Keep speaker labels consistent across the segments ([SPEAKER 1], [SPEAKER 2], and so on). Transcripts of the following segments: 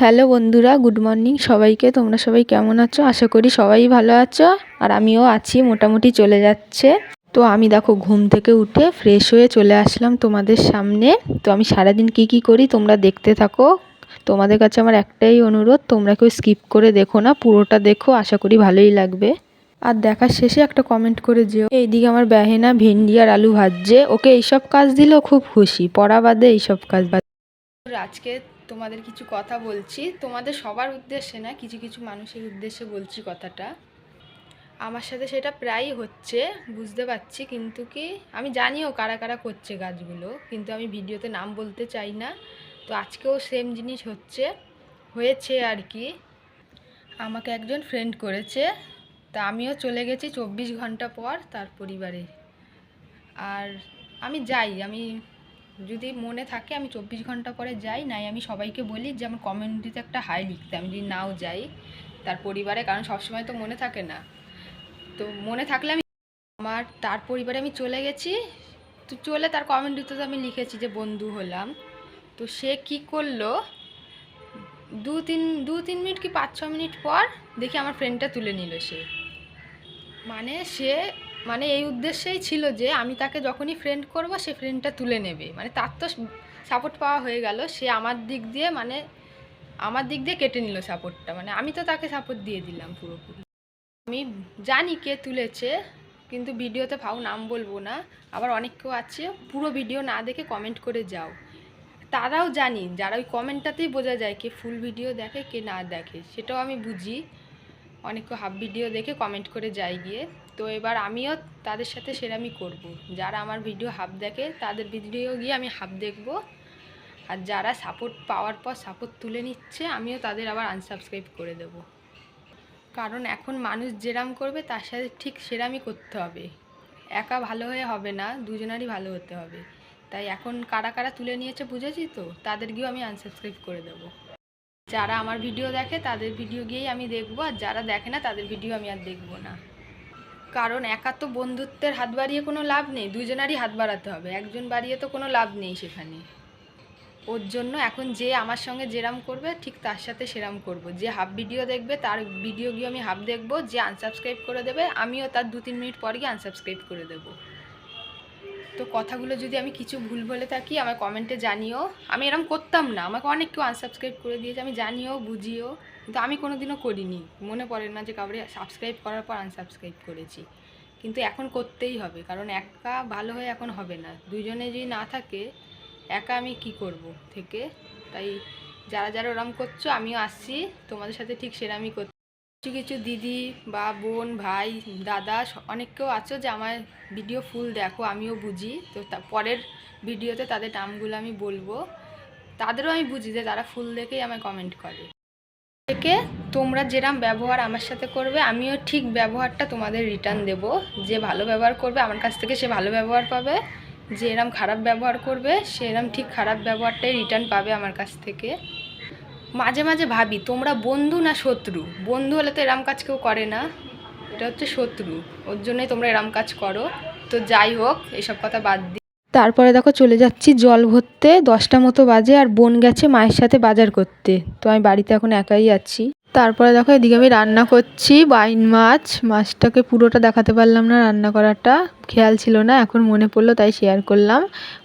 [SPEAKER 1] Hello বন্ধুরা, good morning সবাইকে। তোমরা সবাই কেমন আছো? আশা করি সবাই ভালো আছো। আর আমিও আছি, মোটামুটি চলে যাচ্ছে। তো আমি দেখো ঘুম থেকে উঠে ফ্রেশ হয়ে চলে আসলাম তোমাদের সামনে। তো আমি সারাদিন কি কি করি তোমরা দেখতে থাকো। তোমাদের কাছে আমার একটাই অনুরোধ, তোমরা কেউ স্কিপ করে দেখো না, পুরোটা দেখো, আশা করি ভালোই লাগবে। আর দেখার শেষে একটা কমেন্ট করে যেও। এইদিকে আমার বেহেনা, ভেন্ডি আর আলু ভাজছে। ওকে এইসব কাজ দিলেও খুব খুশি, পড়া বাদে এইসব কাজ বাদ। আজকে তোমাদের কিছু কথা বলছি। তোমাদের সবার উদ্দেশ্যে না, কিছু কিছু মানুষের উদ্দেশ্যে বলছি কথাটা। আমার সাথে সেটা প্রায়ই হচ্ছে, বুঝতে পারছি, কিন্তু কি আমি জানিও কারা কারা করছে গাছগুলো, কিন্তু আমি ভিডিওতে নাম বলতে চাই না। তো আজকেও সেম জিনিস হচ্ছে, হয়েছে আর কি। আমাকে একজন ফ্রেন্ড করেছে, তা আমিও চলে গেছি চব্বিশ ঘণ্টা পর তার পরিবারে। আর আমি যাই, আমি যদি মনে থাকে আমি চব্বিশ ঘণ্টা পরে যাই, নাই আমি সবাইকে বলি যে আমার কমিউনিটিতে একটা হাই লিখতে, আমি যদি নাও যাই, তার পরিবারে, কারণ সবসময় তো মনে থাকে না। তো মনে থাকলে আমি আমার, তার পরিবারে আমি চলে গেছি। তো চলে তার কমিউনিটিতে তো আমি লিখেছি যে বন্ধু হলাম। তো সে কি করল? দু তিন দু তিন মিনিট কি পাঁচ ছ মিনিট পর দেখি আমার ফ্রেন্ডটা তুলে নিল সে। মানে সে মানে এই উদ্দেশ্যেই ছিল যে আমি তাকে যখনই ফ্রেন্ড করব, সে ফ্রেন্ডটা তুলে নেবে। মানে তার তো সাপোর্ট পাওয়া হয়ে গেল, সে আমার দিক দিয়ে মানে আমার দিক দিয়ে কেটে নিল সাপোর্টটা মানে আমি তো তাকে সাপোর্ট দিয়ে দিলাম পুরোপুরি। আমি জানি কে তুলেছে, কিন্তু ভিডিওতে ভাও নাম বলব না। আবার অনেক কেউ আছে, পুরো ভিডিও না দেখে কমেন্ট করে যাও। তারাও জানি, যারা ওই কমেন্টটাতেই বোঝা যায় কে ফুল ভিডিও দেখে, কে না দেখে, সেটাও আমি বুঝি। অনেক হাফ ভিডিও দেখে কমেন্ট করে যাই গিয়ে। তো এবার আমিও তাদের সাথে সেরামি করব। যারা আমার ভিডিও হাফ দেখে, তাদের ভিডিও গিয়ে আমি হাফ দেখব। আর যারা সাপোর্ট পাওয়ার পর সাপোর্ট তুলে নিচ্ছে, আমিও তাদের আবার আনসাবস্ক্রাইব করে দেব। কারণ এখন মানুষ যেরাম করবে, তার সাথে ঠিক সেরামই করতে হবে। একা ভালো হয়ে হবে না, দুজনারই ভালো হতে হবে। তাই এখন কারা কারা তুলে নিয়েছে বুঝেছি তো? তাদের গিয়েও আমি আনসাবস্ক্রাইব করে দেবো। যারা আমার ভিডিও দেখে তাদের ভিডিও গিয়েই আমি দেখব, আর যারা দেখে না তাদের ভিডিও আমি আর দেখব না। কারণ একা তো বন্ধুত্বের হাত বাড়িয়ে কোনো লাভ নেই, দুজনারই হাত বাড়াতে হবে, একজন বাড়িয়ে তো কোনো লাভ নেই সেখানে। ওর জন্য এখন যে আমার সঙ্গে যেরাম করবে, ঠিক তার সাথে সেরাম করব। যে হাফ ভিডিও দেখবে, তার ভিডিও গিয়ে আমি হাফ দেখব, যে আনসাবস্ক্রাইব করে দেবে, আমিও তার দু তিন মিনিট পর গিয়ে আনসাবস্ক্রাইব করে দেবো। তো কথাগুলো যদি আমি কিছু ভুল বলে থাকি আমার কমেন্টে জানিও। আমি এরম করতাম না, আমাকে অনেক কেউ আনসাবস্ক্রাইব করে দিয়েছে, আমি জানিও, বুঝিও, কিন্তু আমি কোনো দিনও করিনি। মনে পড়ে না যে কাউরে সাবস্ক্রাইব করার পর আনসাবস্ক্রাইব করেছি। কিন্তু এখন করতেই হবে, কারণ একা ভালো হয়ে এখন হবে না। দুজনে যদি না থাকে, একা আমি কি করব থেকে? তাই যারা যারা ওরম করছ, আমিও আসছি। তোমাদের সাথে ঠিক সেরামই করছি। কিছু কিছু দিদি বা বোন, ভাই, দাদা অনেক কেউ আছো যে আমার ভিডিও ফুল দেখো, আমিও বুঝি। তো তা পরের ভিডিওতে তাদের নামগুলো আমি বলব। তাদেরও আমি বুঝি যে তারা ফুল দেখেই আমায় কমেন্ট করে। থেকে তোমরা যেরাম ব্যবহার আমার সাথে করবে, আমিও ঠিক ব্যবহারটা তোমাদের রিটার্ন দেব। যে ভালো ব্যবহার করবে, আমার কাছ থেকে সে ভালো ব্যবহার পাবে। যে এরম খারাপ ব্যবহার করবে, সে এরম ঠিক খারাপ ব্যবহারটাই রিটার্ন পাবে আমার কাছ থেকে। মাঝে মাঝে ভাবি, তোমরা বন্ধু না শত্রু? বন্ধু হলে তো এরাম কাজ কেউ করে না। এটা হচ্ছে শত্রু। ওর জন্যই তোমরা এরম কাজ করো। তো যাই হোক, এসব কথা বাদ দিই তারপরে দেখো চলে যাচ্ছি জল ভরতে। দশটা মতো বাজে আর বোন গেছে মায়ের সাথে বাজার করতে। তো আমি বাড়িতে এখন একাই আছি। তারপরে দেখো এদিকে আমি রান্না করছি বাইন মাছ। মাছটাকে পুরোটা দেখাতে পারলাম না রান্না করাটা। খেয়াল ছিল না, এখন মনে পড়ল, তাই শেয়ার করলাম।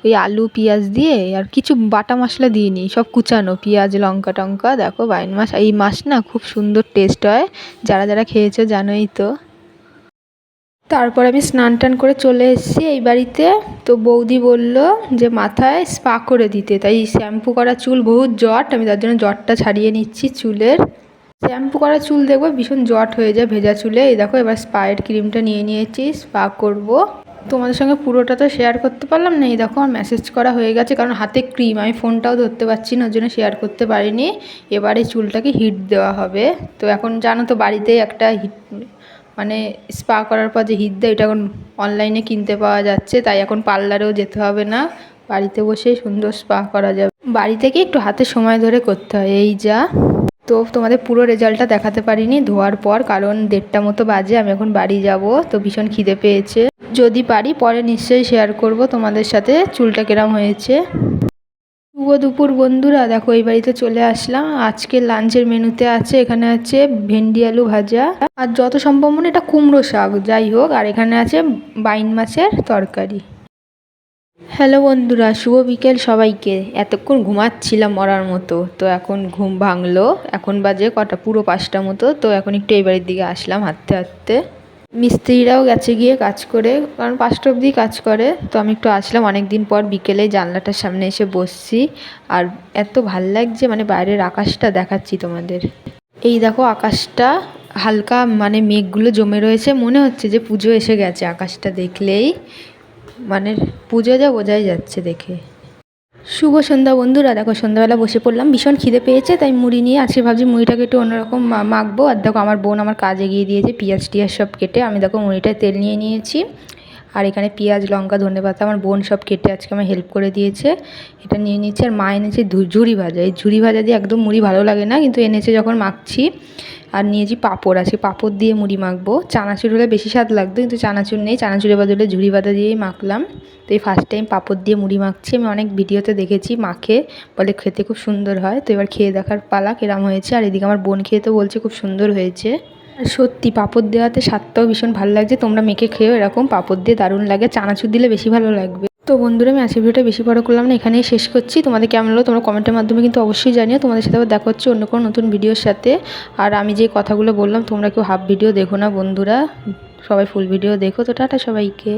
[SPEAKER 1] ওই আলু, পেঁয়াজ দিয়ে, আর কিছু বাটা মশলা দিইনি, সব কুচানো, পেঁয়াজ, লঙ্কা টঙ্কা। দেখো বাইন মাছ, এই মাছ না খুব সুন্দর টেস্ট হয়। যারা যারা খেয়েছো জানোই তো। তারপর আমি স্নান টান করে চলে এসেছি এই বাড়িতে। তো বৌদি বলল যে মাথায় স্পা করে দিতে, তাই শ্যাম্পু করা চুল, বহুত জট। আমি তার জন্য জটটা ছাড়িয়ে নিচ্ছি চুলের। শ্যাম্পু করা চুল দেখব, ভীষণ জট হয়ে যায় ভেজা চুলে। এই দেখো, এবার স্পায়ের ক্রিমটা নিয়ে নিয়েছি, স্পা করব। তোমাদের সঙ্গে পুরোটা তো শেয়ার করতে পারলাম না, এই দেখো আমার মেসেজ করা হয়ে গেছে, কারণ হাতে ক্রিম আমি ফোনটাও ধরতে পারছি না, ওর জন্য শেয়ার করতে পারিনি। এবারে চুলটাকে হিট দেওয়া হবে। তো এখন জানো তো, বাড়িতেই একটা হিট মানে স্পা করার পর যে হিট দেয়, এটা এখন অনলাইনে কিনতে পাওয়া যাচ্ছে, তাই এখন পার্লারেও যেতে হবে না, বাড়িতে বসেই সুন্দর স্পা করা যাবে। বাড়ি থেকে একটু হাতে সময় ধরে করতে হয়, এই যা। তো তোমাদের পুরো রেজাল্টটা দেখাতে পারিনি ধোয়ার পর, কারণ দেড়টা মতো বাজে, আমি এখন বাড়ি যাব, তো ভীষণ খিদে পেয়েছে। যদি পারি পরে নিশ্চয়ই শেয়ার করব তোমাদের সাথে, চুলটা কেরাম হয়েছে। শুভ দুপুর বন্ধুরা, দেখো এই বাড়িতে চলে আসলাম। আজকে লাঞ্চের মেনুতে আছে, এখানে আছে ভেন্ডি আলু ভাজা। আর যত সম্ভব মনে এটা কুমড়ো শাক, যাই হোক, আর এখানে আছে বাইন মাছের তরকারি। হ্যালো বন্ধুরা, শুভ বিকেল সবাইকে। এতক্ষণ ঘুমাচ্ছিলাম মরার মতো, তো এখন ঘুম ভাঙলো। এখন বাজে কটা, পুরো পাঁচটা মতো, তো এখন একটু এই বাড়ির দিকে আসলাম হাঁটতে হাঁটতে। মিস্ত্রিরাও গেছে গিয়ে কাজ করে, কারণ পাঁচটা অবধি কাজ করে, তো আমি একটু আসলাম। অনেক দিন পর বিকেলে জানলাটার সামনে এসে বসছি। আর এত ভালো লাগছে মানে বাইরের আকাশটা দেখাচ্ছি তোমাদের। এই দেখো আকাশটা, হালকা মানে মেঘগুলো জমে রয়েছে। মনে হচ্ছে যে পুজো এসে গেছে আকাশটা দেখলেই। মানে পুজো যা বোঝাই যাচ্ছে দেখে। শুভ সন্ধ্যা বন্ধুরা, দেখো সন্ধ্যাবেলা বসে পড়লাম, ভীষণ খিদে পেয়েছে, তাই মুড়ি নিয়ে আজকে ভাবছি মুড়িটাকে একটু অন্যরকম মাখবো। আর দেখো আমার বোন আমার কাজে এগিয়ে দিয়েছে, পিঁয়াজ টিয়াজ সব কেটে, আমি দেখো মুড়িটায় তেল নিয়ে নিয়েছি। আর এখানে পেঁয়াজ, লঙ্কা ধনে পাতা আমার বোন সব কেটে আজকে আমার হেল্প করে দিয়েছে। এটা নিয়ে নিচ্ছে আর মা এনেছে ঝুড়ি ভাজা। এই ঝুড়ি ভাজা দিয়ে একদম মুড়ি ভালো লাগে না, কিন্তু এনেছে যখন মাখছি। আর নিয়েছি পাঁপড় আছে, পাঁপড় দিয়ে মুড়ি মাখবো। চানাচুর হলে বেশি স্বাদ লাগতো, কিন্তু চানাচুর নেই। চানাচুরের বদলে ঝুড়ি বাদা দিয়েই মাখলাম। তো এই ফার্স্ট টাইম পাঁপড় দিয়ে মুড়ি মাখছি। আমি অনেক ভিডিওতে দেখেছি মাখে, বলে খেতে খুব সুন্দর হয়। তো এবার খেয়ে দেখার পালা কেরাম হয়েছে। আর এদিকে আমার বোন খেয়ে তো বলছে খুব সুন্দর হয়েছে। সত্যি, পাঁপড় দেওয়াতে স্বাদটাও ভীষণ ভালো লাগছে। তোমরা মেখে খেয়েও এরকম পাঁপড় দিয়ে দারুণ লাগে। চানাচুর দিলে বেশি ভালো লাগবে। তো বন্ধুরা, আমি আজকের ভিডিওটা বেশি বড় করলাম না, এখানেই শেষ করছি। তোমাদের কেমন হলো তোমরা কমেন্টের মাধ্যমে কিন্তু অবশ্যই জানিও। তোমাদের সাথে আবার দেখা হচ্ছে অন্য কোনো নতুন ভিডিওর সাথে। আর আমি যে কথাগুলো বললাম, তোমরা কেউ হাফ ভিডিও দেখো না বন্ধুরা। সবাই ফুল ভিডিও দেখো। তো টাটা সবাইকে।